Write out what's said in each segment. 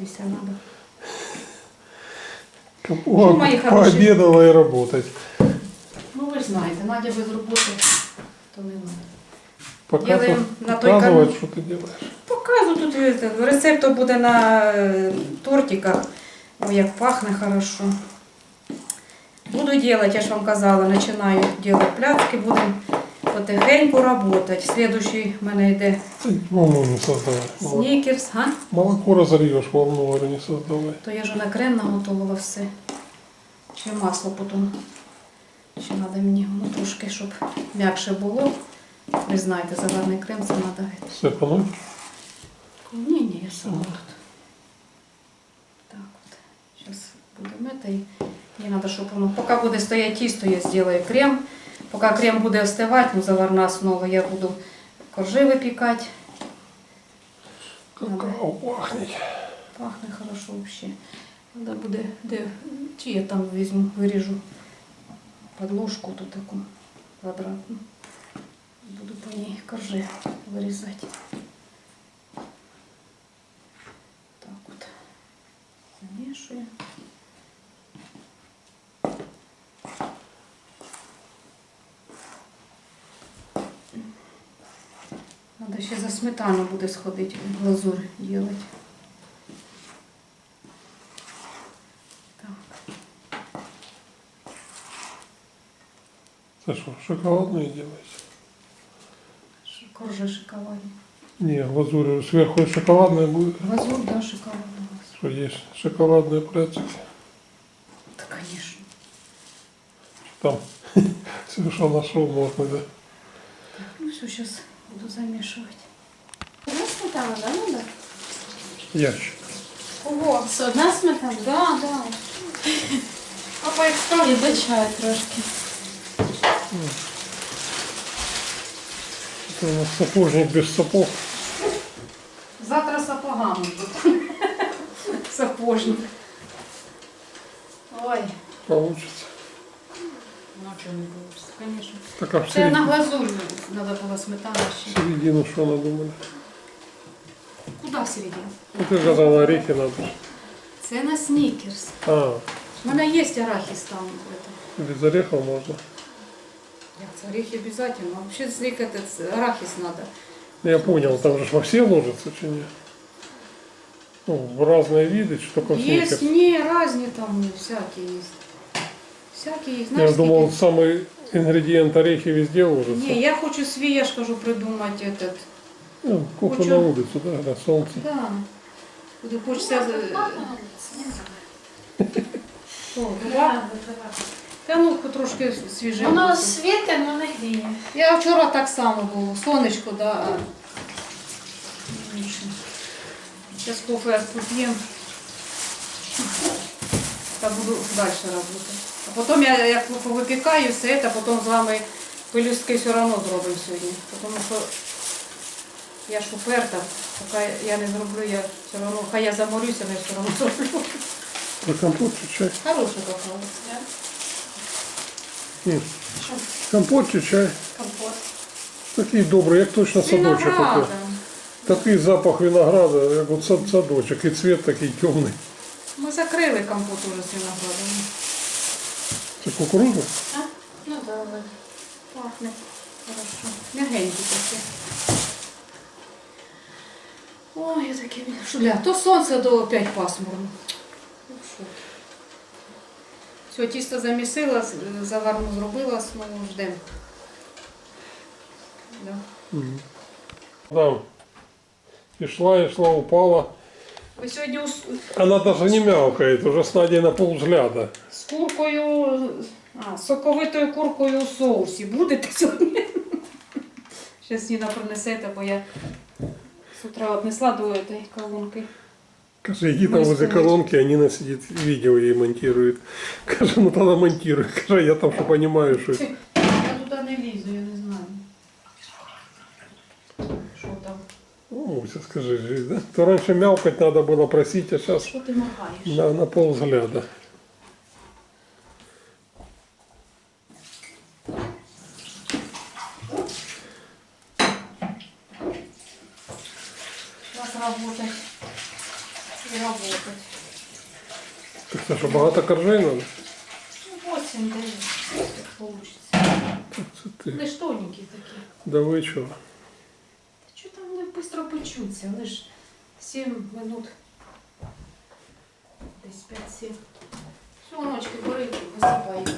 Напастися надо. О, мои хорошие. пообедала и работать. Ну ви ж знаєте, Надя без роботи, то не надо. Показывать, Делаем на той показывать, камень. что ты делаешь. Показую тут е, рецепт то буде на е, тортиках. Ой, як пахне хорошо. Буду делать, я ж вам казала, починаю делать пляцки, будемо потихеньку работать. Следующий в мене йде волну не создавай. Молоко, снікерс, а? молоко разольешь, волну говорю, не создавай. То я вже на крем наготовила все. Ще масло потім. Ще треба мені ну, трошки, щоб м'якше було. Ви знаєте, заварний крем це треба. Сыпануть. Ні, ні, я сама тут. Так от. Зараз будемо це. і Мені треба, щоб воно. Поки буде стояти тісто, я зроблю крем. Поки крем буде остивати, ну заварна основа, я буду коржи випікати. Какао пахнет. Пахне хорошо взагалі. Треба буде, де, чи я там візьму, виріжу подложку ту таку квадратну. Буду по ній коржи вирізати. Так от. Замішую. ще за сметану буде сходити, глазурь робити. Так. Ты что, шоколадные делаешь? Ш- Коржи шоколадні. Не, глазурь сверху шоколадная будет. Глазурь, да, шоколадна. Что есть шоколадные пляцки. Да, конечно. Там все, что нашел, можно, да. Ну все, сейчас буду замешивать. Одна сметана, да, надо? Ящик. Ого, Це одна сметана? да, да. Папа, як І справді. до чаю трошки. Это у нас сапожник без сапог. Завтра сапогами буду. Сапожник. Ой, Получится. ну чого не получится, конечно. Так а в Це на середину, глазурь треба було сметана в ще. середину что надумали? Куди всередину? Ну ты сказала, орехи надо. Це на снікерс. А, У мене є арахіс там. Это. без орехов можно. Як це орехи обязательно. Вообще сликать это арахис надо. Ну, Я понял, там же ж во все ложится, чи не? Ну, в разные виды, что только в Есть, сникерс. не, разные там всякие есть. Всякие есть. Я Знаешь, думал, скільки- самый ингредиент орехи везде ложится. Не, я хочу свій, я ж кажу, придумати этот. Ну, кофе Хочу. на улицу, да, на солнце. Да. Куди хочеться. О, два. Та ну трошки свіже. Воно світе, але не гріє. Я вчора так само було. Сонечко, да. Зараз кофе поп'ємо. Та буду далі працювати. А потім я як повипікаю все це, потім з вами пелюстки все одно зробимо сьогодні. Тому що я ж уперта, поки я не зроблю, я все одно, хай я заморюся, але я все одно зроблю. Про компот чи чай? Хороший какао. Ні. Компот чи чай? Компот. Такий добрий, як точно садочок. Такий. такий запах винограда, як от сад- садочок, і цвіт такий темний. Ми закрили компот уже з виноградом. Це кукуруза? А? Ну добре. Пахне хорошо. Мягенький такий. Ой, я таке шуля. То сонце, то опять пасмурно. Ну, шокі. Все, тісто замісила, з- заварну зробила, знову ждемо. Да. Там. Пішла, йшла, упала. Ви сьогодні ус- Она даже не мявкает, уже с Надей на полвзгляда. з куркою, а, соковитою куркою у соусі будете сьогодні? Зараз Ніна принесете, бо я з утра однесла до цієї колонки. Каже, иди там возле колонки, а Нина сидит, видео ей монтирует. Каже, ну тогда монтируй. Каже, я там что понимаю, что... Я туди не лізу, я Муся, скажи, да? То раньше мявкать надо было просить, а сейчас Що ти махаєш? на, на полвзгляда. Зараз работать. и работать. Так це що, багато коржей надо? Ну, 8 даже, как получится. Це ти. Лишь тоненькие такие. Да ви чого? почуться, але 7 минут. Десь 5-7. Сумочки, горілки, висипай їх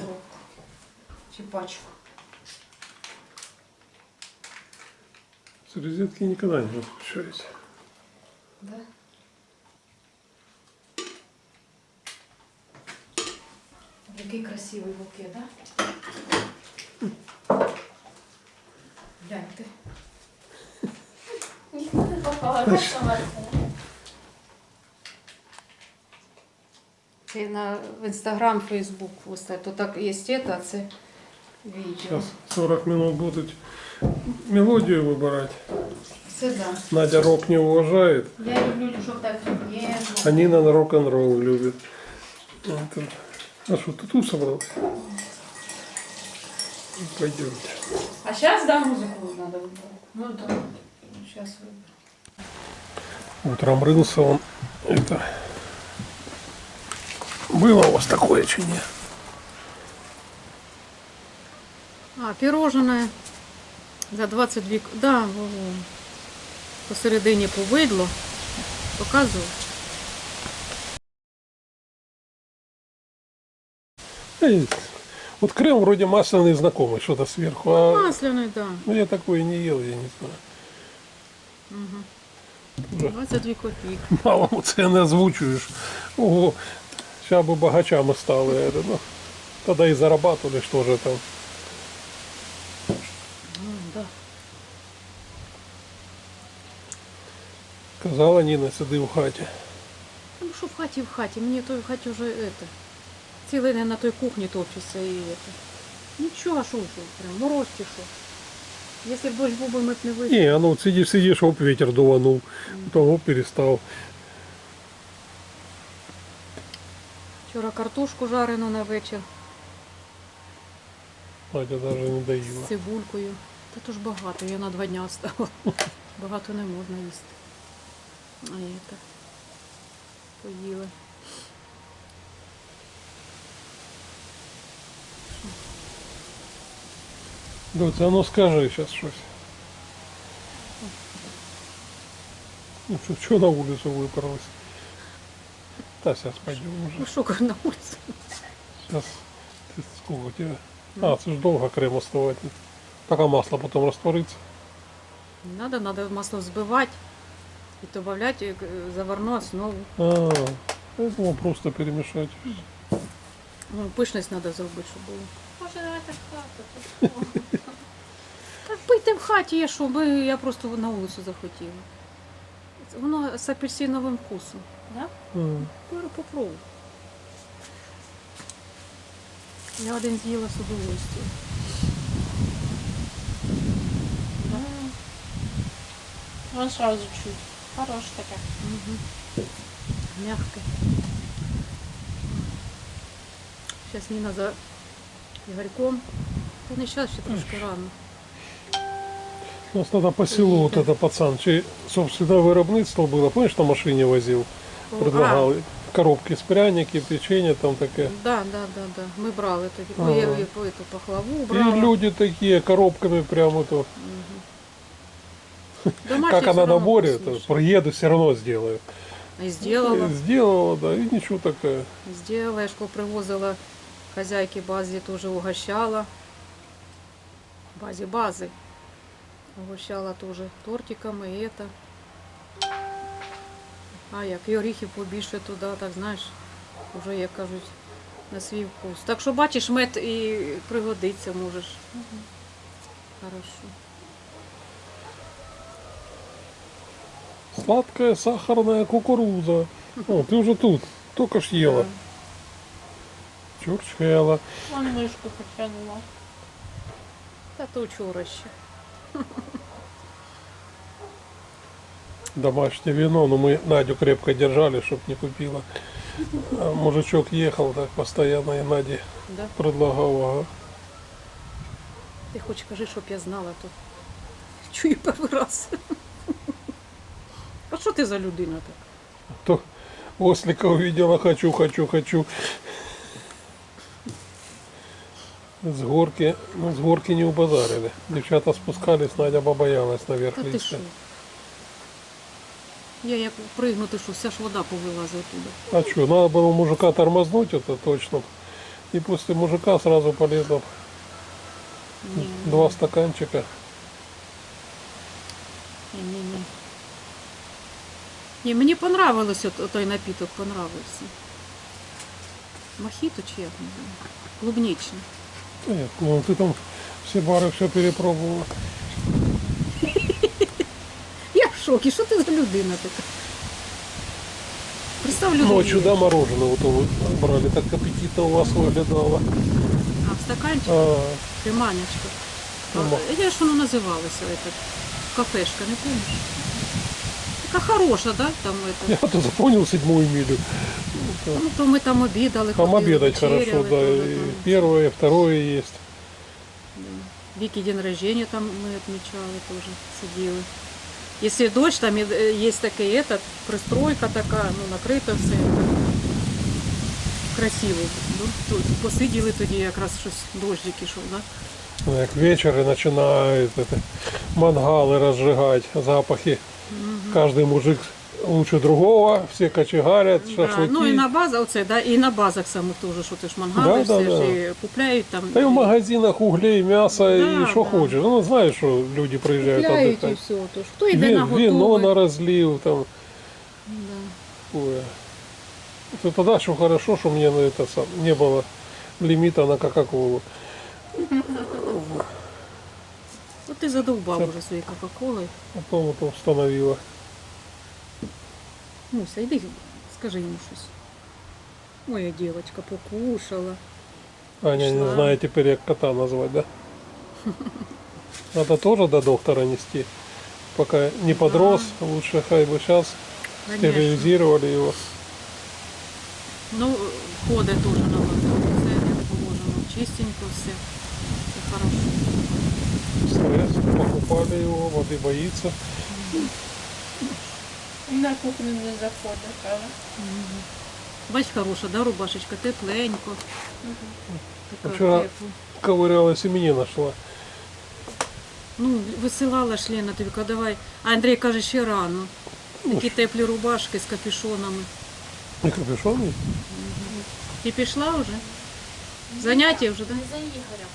чи пачку. С розетки никогда не отключаете. Да? Такий красивий букет, да? Це на в інстаграм, фейсбук виставити. То так є це, а це відео. Сейчас 40 минут будут мелодию выбирать. Це да. Надя рок не уважает, Я люблю, щоб так ніжно. а Нина на рок-н-ролл любит. Это- А что, ты тут собрался? Пойдемте. А зараз, да, музику надо вибрати? Ну да. Зараз виберу. Утром рылся он. Это... Было у вас такое чи не? А, пирожное за 22... к- Да, во, во. посередині повидло. Показую. Эй, Вот крем вроде масляный знакомый, что-то сверху. А, Масляний, да. ну я такое не ел, я не знаю. Уже 22 копійки. малому це не озвучуєш. Ого, сейчас бы богачами стали. Это, ну, тогда и зарабатывали, что же там. Ну, да. Казала Ніна, сиди в хаті. Ну що в хаті, в хаті. Мені той в хаті вже это, цілий день на той кухні топчеться і это. Нічого, а що, що, прям мороз чи що. Якщо б дощ був би, ми не вийшли. Не, ну сидишь, сидишь, оп, ветер дуванул. Того перестал. Вчора картошку жарену на вечір Надя даже не доїла. з цибулькою. Та то ж багато, я на два дня оставила. Багато не можна їсти. А это, поїли. Доця, да, а ну скажи зараз ну, щось. Ну что, чого на вулицю виперлась? Да сейчас пойдем уже. Ну що, на улице? Сейчас ты сколько тебе? А, це ж довго крем оставати. Пока масло потом растворится. Не надо, надо масло взбивать и добавлять заварную основу. А, я думал просто перемешать. Ну, пышность надо сделать, чтобы было. Може, давайте в хату. пийте в хаті, я що, я просто на вулицю захотіла. Воно з апельсиновим вкусом. Да? Беру, попробуй. Я один з'їла з удовольствием. М. Вон сразу чуть. Хороше таке. Угу. Мягке. Зараз Ніна за Ігорьком. Та не зараз ще трошки рано. У нас тогда по селу вот это пацан, чей, собственно, виробництво было, помнишь, на машине возил, предлагал коробки с пряники, печенье там такое. Да, да, да, да. Ми брали тоді. Ага. Ой, я по эту пахлаву И брала. люди такие коробками прямо то. Домашнє Как все она на равно море, то вкусніше. приеду, все равно сделаю. І Сделала. И сделала, да, и ничего такая. Сделала, я ж привозила хозяйки базі, теж угощала. Базі бази. Угощала теж тортиками і это. А як і оріхів побільше туди, так знаєш, вже, як кажуть, на свій вкус. Так що бачиш, мед і пригодиться можеш. Хорошо. Сладкая сахарная кукуруза. О, ты уже тут, только ж ела. Чурчхела. Вон мишку потягнула. Та то вчора ще. Домашнее вино, но мы Надю крепко держали, чтоб не купила. А мужичок ехал так постоянно, и Наде Да? предлагал. Ага. Ти хоч кажи, щоб я знала, то чую перший раз. А що ти за людина так? То, Ослика увидела, хочу, хочу, хочу. С горки, ну с горки не убазарили. Девчата спускались, Надя побоялась наверх Та ти лезть. що? Я як пригнути, що вся ж вода повилазить туди. А что, надо было мужика тормознуть, это точно. И после мужика сразу полезло Ні, два стаканчика. ні, ні, ні. Ні, мені понравилось от, той напіток, понравився. Мохіто чи як не знаю. Клубнічний. Нет, ну ты там все бары все перепробовала. Я в шокі, що ти за людина така? Представ людину. Ночью, да, мороженое вот вы брали, так аппетитно у вас выглядало. А, в стаканчик, А, приманечка. А, Нема. Я ж воно називалося, это, кафешка, не помниш? Така хороша, да? Там, это, я то запомнил седьмую милю. ну, то ми там обідали. Там ходили, обедать хорошо, вечеряли, да, то, и там. первое, и второе есть. Вики день рождения там мы отмечали тоже, сидели. Если дождь, там и- э, есть такая этот, пристройка така, ну накрито все. так. Красиво. Ну, тут посиділи тоді якраз щось дощик ішов, да? Ну, Як вечер и начинают это, мангалы разжигать, запахи. Каждый мужик лучше другого, все кочегарят, Да, шашлыки. ну і на базах, оце, да, і на базах самих теж, що ти ж мангали, Да, да, все да. ж і купляють там. Да и в магазинах углей, мясо Да, и что да. хочешь. Ну, знаешь, что люди приезжают Купляють і отдыхать. все. Тож, хто йде на Вин- Вино готове. на разлив, там, Да. такое. Это тогда что хорошо, что мне на это сам, не было лимита на Кока-Колу. От ти задовбав Це- вже своєю Кока-Колою. Потом это установила. Муся, йди, скажи йому щось. Моя дівчинка покушала. Аня Пішла. не знает теперь, как кота назвать, да? Надо тоже до доктора нести. Пока не подрос, лучше хай бы сейчас Конечно. стерилизировали его. Ну, теж воду. Все як положено. Чистенько все. Все хорошо. Средств, покупали его, воды боится. На кухню не заходиш, але. Бач, хороша, да, рубашечка, тепленько. Така Вчора- тепла. Ковырялась и мне нашла. Ну, висилала ж Лена тобі, кажу, давай. А Андрій каже, ще рано. Такі теплі рубашки з капюшонами. И капюшон есть? Ти пішла вже? Заняття вже, так? Не за Ігорем.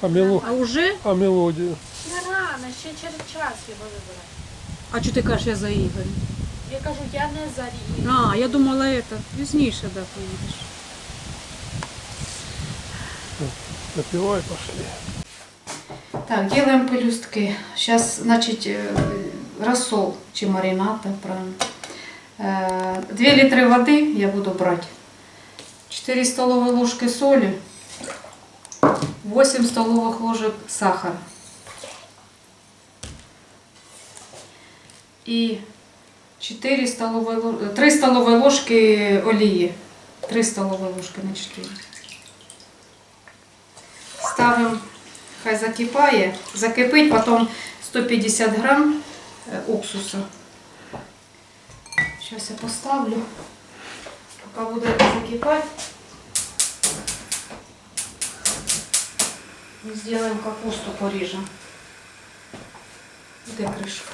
А, мело... А вже? а мелодию? Не рано, ще через час його вибирати. А чого ти кажеш, я за Ігорем? Я кажу, я не за Ігорем. А, я думала, это, пізніше, да, поїдеш. Напивай, пошли. Так, делаем пелюстки. Сейчас, значит, э, рассол, чи маринад, да, правильно. Э, 2 литра воды я буду брать. 4 столовые ложки соли. 8 столовых ложек сахара. И 4 столовые, ло- 3 столовые ложки олії. 3 столовые ложки на 4. Ставимо Хай закипає, закипить, потім 150 грам е, уксусу. Зараз я поставлю. Поки буде закипати. Ми зробимо капусту, поріжемо. Де кришка?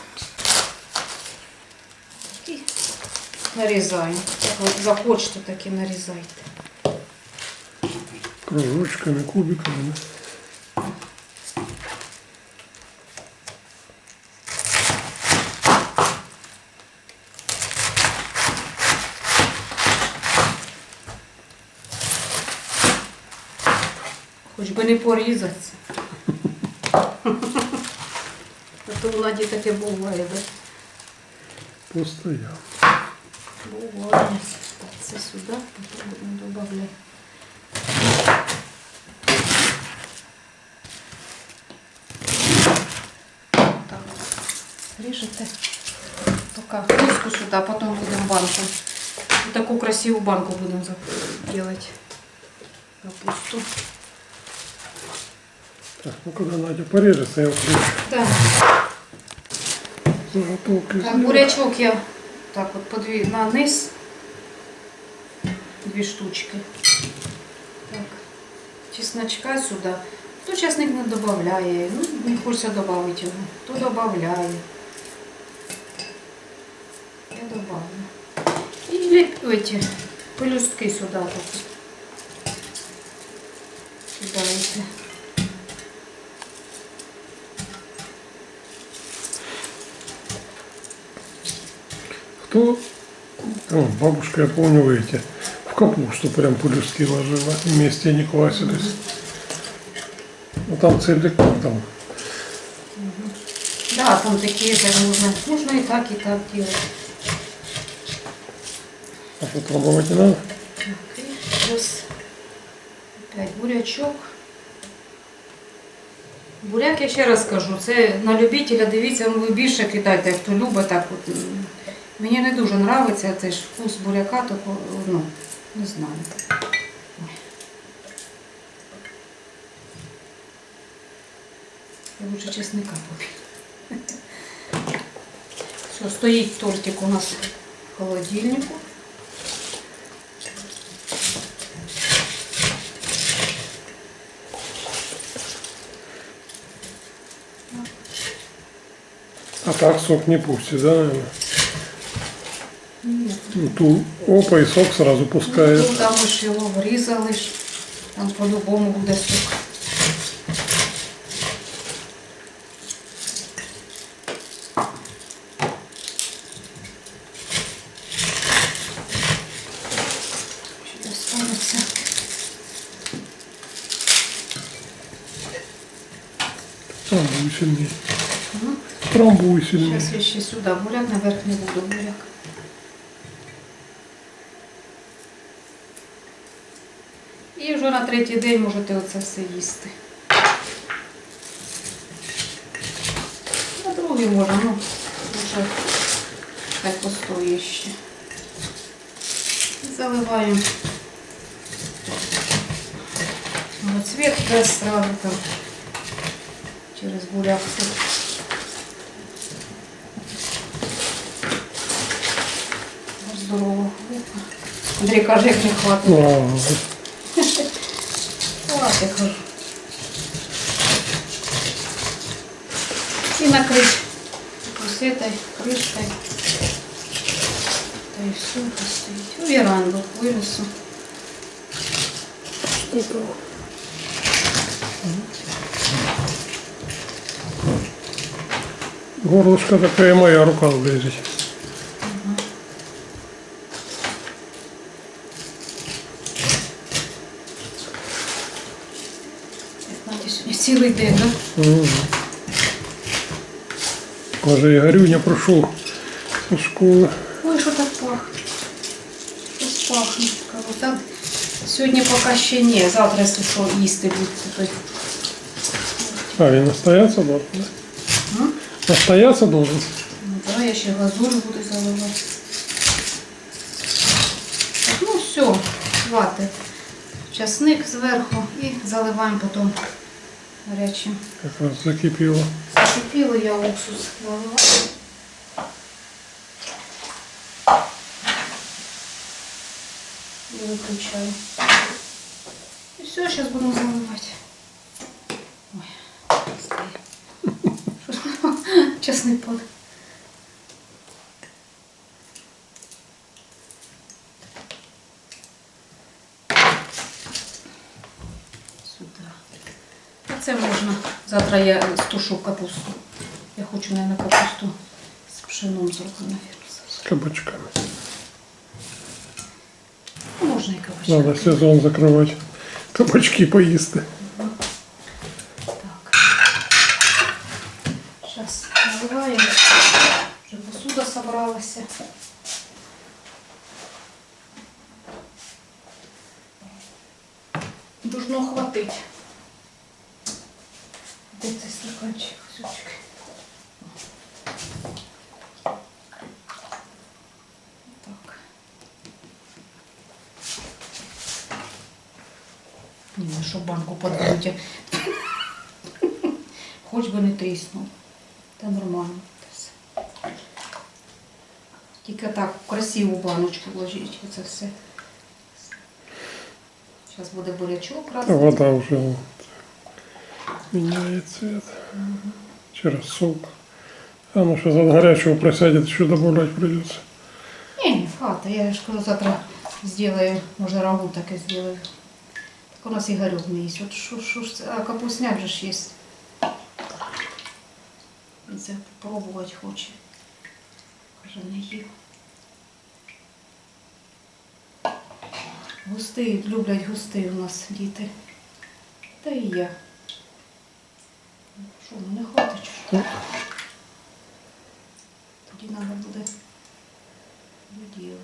Нарізаємо. Як ви захочете, так і нарізайте. Кружочками, кубиками. Хоч би не порізатися. А то у Наді таке буває, да? Постоял. Буває. Так, це сюди, потім будемо додавати. Так, ріжете. Поки хустку сюди, а потім будемо банку. Таку красиву банку будемо робити. Капусту. Так, ну когда Надя порежется, я включу. Так. Заготовки Так, сделаю. бурячок я так от подві на низ дві штучки. Так. Чесночка сюди. Хто чесник не додає, ну, не хочеться додати його, то додає. Я добавлю. І эти пелюстки сюди так. Кидаєте. Кто? О, бабушка, я помню, вы эти в капусту прям пулюски ложила, вместе не квасились. Ну там целиком там. Да, там такие так можно. Можно и так, и так делать. А попробовать не надо? Так, і зараз опять бурячок. Буряк, я ще раз кажу, це на любителя, дивіться, ну, ви більше кидайте, хто любить так. От. Мені не дуже подобається цей ж вкус буряка, такого, ну, не знаю. Я лучше чесника поп'ю. Все, стоїть тортик у нас в холодильнику. А так сок не пустит, да, наверное? Ту опа и сок сразу пускает. Ну, там ж його врізали там по-любому буде сок. Трамбуй сильнее. Трамбуй сильнее. Зараз я ще сюди буряк, наверх не буду буряк. І вже на третій день можете оце все їсти. На другий можна, ну, вже хай постоїть ще. Заливаємо. Ну, цвет без сразу там через буряк. Здорово. Андрій каже, як не хватить. А, Хватить, кажу. І накрыть ось этой крышкой. Та і все постоїть. У веранду винесу. горлышко такая моя рука влезет. Цілий день? Мгм. Каже, Ігорюня пройшов зі школи. Ой, що так пахне? Щось пахне. Кажу, так. Сьогодні поки ще ні. Завтра, якщо що, їсти будете, то А, він настояться должен, да? Настояться должен. Ну, да, я ще глазурь буду заливати. Ну все, хватить. Часник зверху і заливаємо потім гарячим. Якраз закипіло. Закипіло я уксус заливаю. І виключаю. І все, зараз будемо заливати. Ой, стає. Що Чесний пот. Завтра я стушу капусту. Я хочу, мабуть, капусту з пшеном зробити. З кабачками. Ну, Можна і кабачки. Надо сезон закривати. Кабачки поїсти. Так. Зараз наливаємо. Вже посуда собралася. Должно хватить. Де цей стаканчик? Сючки. Так. Ні, ну що банку подвинуть. Хоч би не тріснув. Та нормально. Та все. Тільки так в красиву баночку вложіть. Оце все. Зараз буде бурячок А вода уже вот меняет цвет. Через сок. А ну сейчас от горячего просядет, еще добавлять придется. Не, не, хвата. Я ж кажу, завтра сделаю, може рагу таке сделаю. Так у нас Ігорюк не їсть. От що, що ж це? А капусняк же ж є. Це пробувати хоче. Каже, не їв. Густий, люблять густий у нас діти. Та і я. Що, ну не хватить? чи що? Тоді треба буде доделать.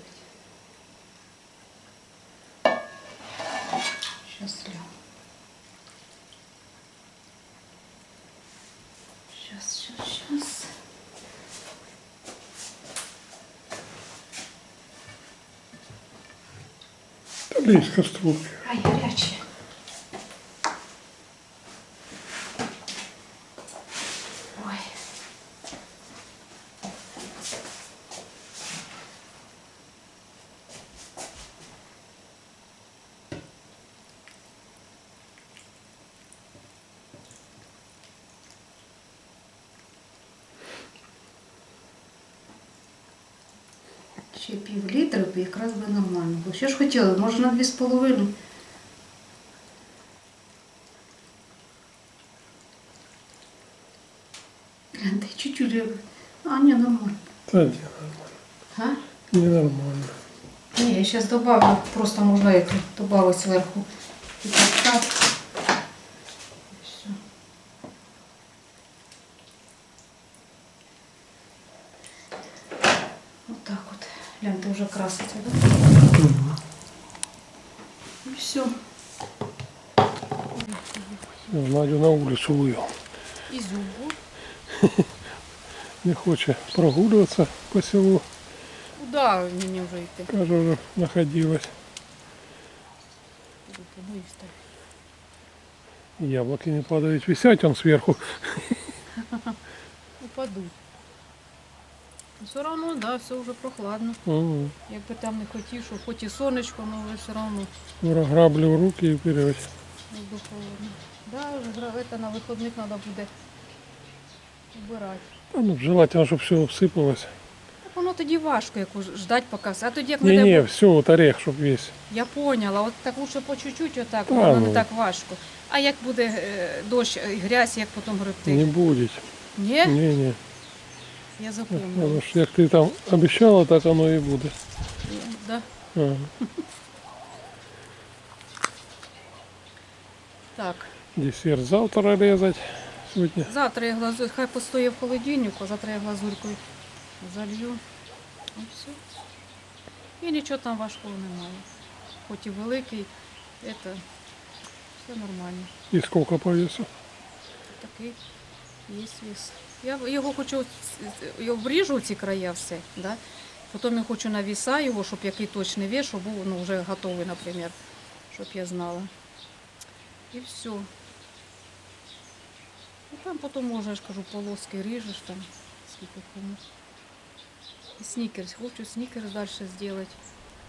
Сейчас ляну. Сейчас, сейчас, сейчас. Из кастрюльки. Ай, горячая. Ой. Ще пів літра б якраз би нормально було. Що ж хотіли? Може на дві з половиною. Ты чуть-чуть. э, А, не, нормально. Да не, А? ненормально. Не, я сейчас добавлю. Просто можно эту добавить сверху. И так, Надю на улицу вывел. І зубу. Не хочет прогуливаться по селу. Куда мені вже йти? Каже, уже находилась. Боюсь так. Яблоки не падают. Висять он сверху. Упаду. Все одно, да, все вже прохладно. М, Якби там не хотів, що хоч і сонечко, але все одно Скоро грабли в руки и вперед. якби холодно. Да, вже гра- это на виходних треба буде убирати. А ну, желательно, чтобы все обсыпалось. Так воно тоді важко, як уж ждать поки. все. А тоді як не дай Не-не, Бог- все, вот орех, чтобы весь. Я поняла, от так лучше по чуть-чуть, отак, Та воно ну. не так важко. А як буде е, дощ і грязь, як потім гребти? Не будет. Ні? Не-не. Я Потому запомнила. что як ты там обещала, так оно и будет. Да. Ага. Так, Десерт завтра резать. Сегодня. завтра я глазурь, хай постоє в холодильнику, завтра я глазурькою залью. І все. І нічого там важкого немає. Хоч і великий, це все нормально. И сколько по весу? Такий є вес. Я його хочу, його вріжу ці края все, да? потім я хочу на віса його, щоб який точний вес, щоб був ну, вже готовий, наприклад, щоб я знала. І все. І там потім може, я ж кажу, полоски ріжеш там, скільки кому. І снікерс, хочу снікерс далі зробити.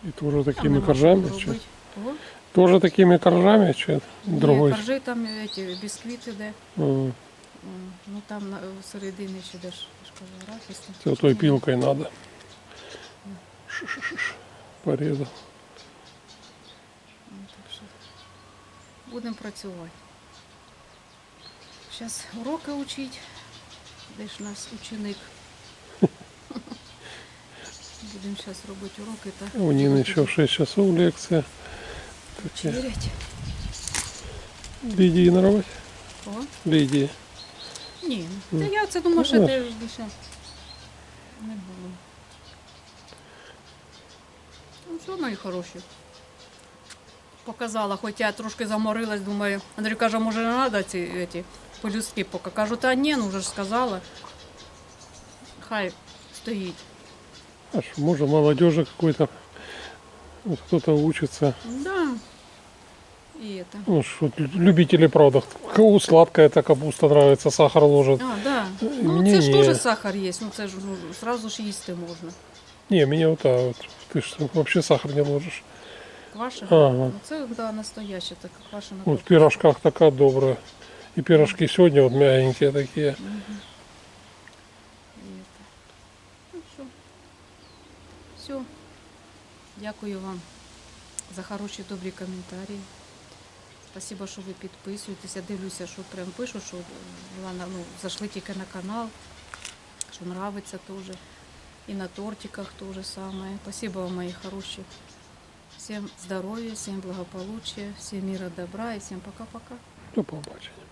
И тоже Там такими нема коржами? що Чи? робити. О, Тоже такими коржами? Чи другой? Ні, коржи там эти, бісквіти де. М, М, Ну там на, всередині ще де ж, я ж кажу, арахіс. там Це щось той там. пилкой надо. Ш-ш-ш-ш. Порезал. Ну, Будемо працювати. Зараз уроки учить. Де ж нас ученик? Будемо зараз робити уроки та У Нины еще в 6 часов лекция. Такие. Вчерять. Лидии нарвать? О, Лидии. ні. Та я це думаю, що ти більше не було. Ну, все мої хороші. Показала, хоч я трошки заморилась, думаю. Андрій каже, може не треба ці, ці полюстки поки. Кажу, та ні, ну вже ж сказала. Хай стоїть. Аж, может, молодежи какой-то, вот кто-то учится. Да. І это. Ну, что любители, правда, кому сладкая эта капуста нравится, сахар ложит. А, да. Ну Ні, це ж ні. теж сахар є, ну це ж ну, сразу ж їсти можна. Не, меня вот так вот. Ты что, вообще сахар не ложишь. Квашена. Ага. Ну, Це да, настояща така квашена. Вот в пирожках такая добрая. И пирожки сегодня вот мягенькие такие. Мгм. І це. Ну що. Все. Дякую вам за хороші добрі коментарі. Спасибо, що ви підписуєтеся. Дивлюся, що прям пишуть, що ну, зайшли тільки на канал, що нравиться теж. І на тортиках то же самое. Спасибо вам, мои хорошие. Всем здоровья, всем благополучия, всем мира, добра и всем пока-пока. До побачення.